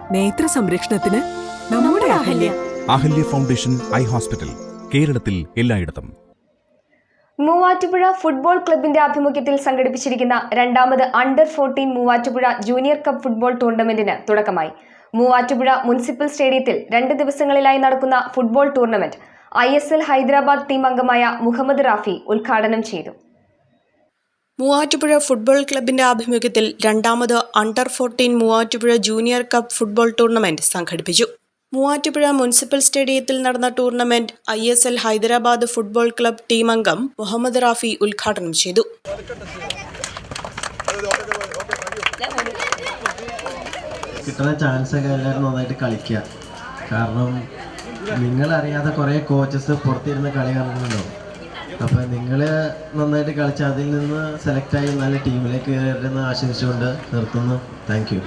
നേത്ര സംരക്ഷണത്തിന് നമ്മുടെ Ahalya. Ahalya. Foundation eye hospital കേരളത്തിൽ എല്ലായിടത്തും. മൂവാറ്റുപുഴ ഫുട്ബോൾ ക്ലബിന്റെ ആഭിമുഖ്യത്തിൽ സംഘടിപ്പിച്ചിരിക്കുന്ന രണ്ടാമത് under fourteen Muvattupuzha junior cup football ടൂർണമെന്റിന് തുടക്കമായി. മൂവാറ്റുപുഴ മുനിസിപ്പൽ സ്റ്റേഡിയത്തിൽ രണ്ട് ദിവസങ്ങളിലായി നടക്കുന്ന football tournament I S L Hyderabad team അംഗമായ മുഹമ്മദ് റാഫി ഉദ്ഘാടനം ചെയ്തു. മൂവാറ്റുപുഴ ഫുട്ബോൾ ക്ലബിന്റെ ആഭിമുഖ്യത്തിൽ രണ്ടാമത് under fourteen Muvattupuzha junior cup football tournament സംഘടിപ്പിച്ചു. മൂവാറ്റുപുഴ മുനിസിപ്പൽ സ്റ്റേഡിയത്തിൽ നടന്ന tournament I S L Hyderabad football club team അംഗം മുഹമ്മദ് റാഫി ഉദ്ഘാടനം ചെയ്തു. കിട്ടുന്ന ചാൻസ് ഒക്കെ എല്ലാവരും നന്നായിട്ട് കളിക്കുക. കാരണം നിങ്ങളറിയാതെ കുറേ കോച്ചസ് പുറത്തിരുന്ന് കളി കാണുന്നുണ്ടാവും. അപ്പോൾ നിങ്ങൾ നന്നായിട്ട് കളിച്ച അതിൽ നിന്ന് സെലക്ട് ആയി നല്ല ടീമിലേക്ക് കയറുന്ന ആശംസിച്ചുകൊണ്ട് നിർത്തുന്നു. താങ്ക് യു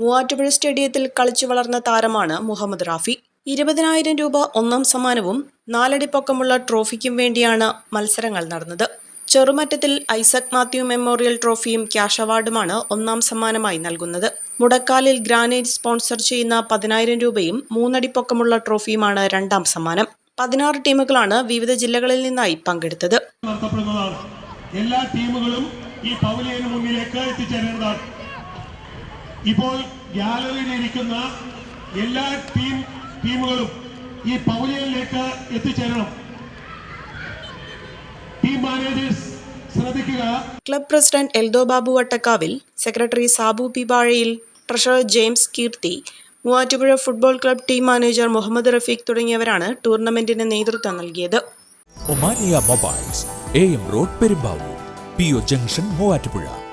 മൂവാറ്റുപുഴ സ്റ്റേഡിയത്തിൽ കളിച്ചു വളർന്ന താരമാണ് മുഹമ്മദ് റാഫി. ഇരുപതിനായിരം രൂപ ഒന്നാം സമ്മാനവും നാലടി പൊക്കമുള്ള ട്രോഫിക്കും വേണ്ടിയാണ് മത്സരങ്ങൾ നടന്നത്. ചെറുമറ്റത്തിൽ ഐസക് മാത്യു മെമ്മോറിയൽ ട്രോഫിയും ക്യാഷ് അവാർഡുമാണ് ഒന്നാം സമ്മാനമായി നൽകുന്നത്. മുടക്കാലിൽ ഗ്രാനൈറ്റ് സ്പോൺസർ ചെയ്യുന്ന പതിനായിരം രൂപയും മൂന്നടി പൊക്കമുള്ള ട്രോഫിയുമാണ് രണ്ടാം സമ്മാനം. പതിനാറ് ടീമുകളാണ് വിവിധ ജില്ലകളിൽ നിന്നായി പങ്കെടുത്തത്. എല്ലാ ടീമുകളും ഈ പവലിയന് മുന്നിലേക്ക് എത്തിച്ചേരേണ്ടതാണ് ഇപ്പോൾ ഗ്യാലറിയിൽ ഇരിക്കുന്ന എല്ലാ ടീം ടീമുകളും ഈ പവലിയനിലേക്ക് എത്തിച്ചേരണം. ടീം മാനേജേഴ്സ് ശ്രദ്ധിക്കുക. Club president Eldho Babu Vattakavil secretary Sabu P Bazhayil treasurer James Keerthi Muvattupuzha football club team manager Muhammad Rafeeq തുടങ്ങിയവരാണ് ടൂർണമെന്റിന് നേതൃത്വം നൽകിയത്. Omania mobiles A M road Perumbavoor P O junction Muvattupuzha.